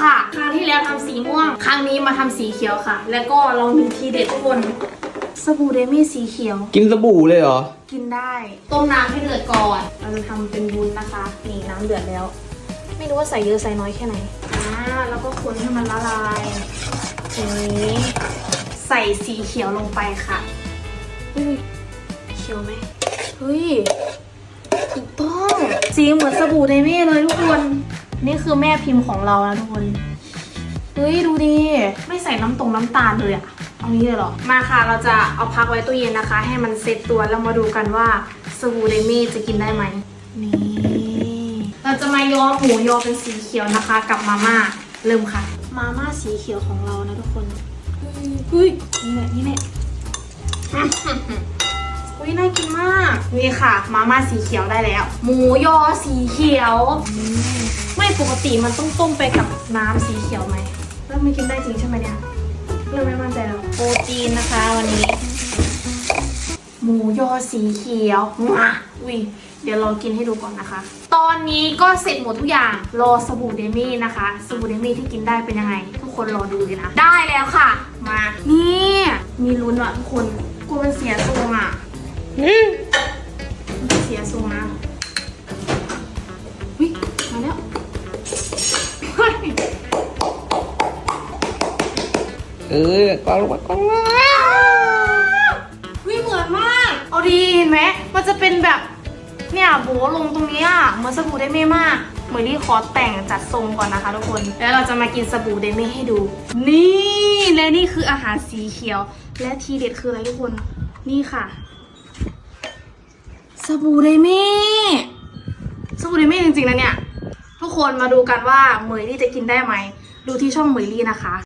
ค่ะ ครั้งที่แล้วทำสีม่วง ครั้งนี้มาทำสีเขียวค่ะ แล้วก็เรามีทีเด็ดทุกคนสบู่เดมี่สีเขียว กินสบู่เลยเหรอ กินได้ ต้มน้ำให้เดือดก่อน เราจะทำเป็นวุ้นนะคะ นี่น้ำเดือดแล้ว ไม่รู้ว่าใส่เยอะใส่น้อยแค่ไหน อ่าแล้วก็คนให้มันละลายทีนี้ใส่สีเขียวลงไปค่ะ อุ้ยเขียวไหมเฮ้ย ถูกต้องสีเหมือนสบู่เดมี่เลยทุกคน นี่คือแม่พิมพ์ของเรานะทุกคน เฮ้ยดูดี ไม่ใส่น้ำตรงน้ำตาลเลยอะเอางี้เลยเหรอ มาค่ะเราจะเอาพักไว้ตู้เย็นนะคะ ให้มันเซ็ตตัวแล้วมาดูกันว่าสบู่เดมี่จะกินได้ไหมนี่เราจะมาย้อมหมูยอเป็นสีเขียวนะคะ กับมาม่าเริ่มค่ะ มาม่าสีเขียวของเรานะทุกคนเฮ้ยนี่แหละนี่แหละ อุ้ยน่ากินมากนี่ค่ะ มาม่าสีเขียวได้แล้ว หมูยอสีเขียวอืมไม่ปกติมันต้องต้มไปกับน้ำสีเขียวไหมแล้วมันกินได้จริงใช่ไหมเนี่ยเริ่มไม่มั่นใจแล้วโปรตีนนะคะวันนี้ หมูยอสีเขียวมาอุ้ยเดี๋ยวเรากินให้ดูก่อนนะคะ ตอนนี้ก็เสร็จหมดทุกอย่าง รอสบู่เดมี่นะคะ สบู่เดมี่ที่กินได้เป็นยังไง ทุกคนรอดูเลยนะ ได้แล้วค่ะ มา นี่ มีลุ้นว่ะทุกคนกลัวมันเสียทรงอะมันจะ เสียทรงนะวิมาแล้วเออกองลงมากองลงมาวิเหมือนมาก เอาดีเห็นไหมมันจะเป็นแบบ เนี่ยโบลงตรงนี้ยเหมือนสบู่เดเม่มากเหมือนที่ขอแต่งจัดทรงก่อนนะคะทุกคน แล้วเราจะมากินสบู่เดเม่ให้ดู นี่และนี่คืออาหารสีเขียว และทีเด็ดคืออะไรทุกคน นี่ค่ะ บู่เดเม่สบู่เดเม่จริงๆนะเนี่ย ทุกคนมาดูกันว่าเหมยลี่จะกินได้ไหม ดูที่ช่องเหมยลี่นะคะ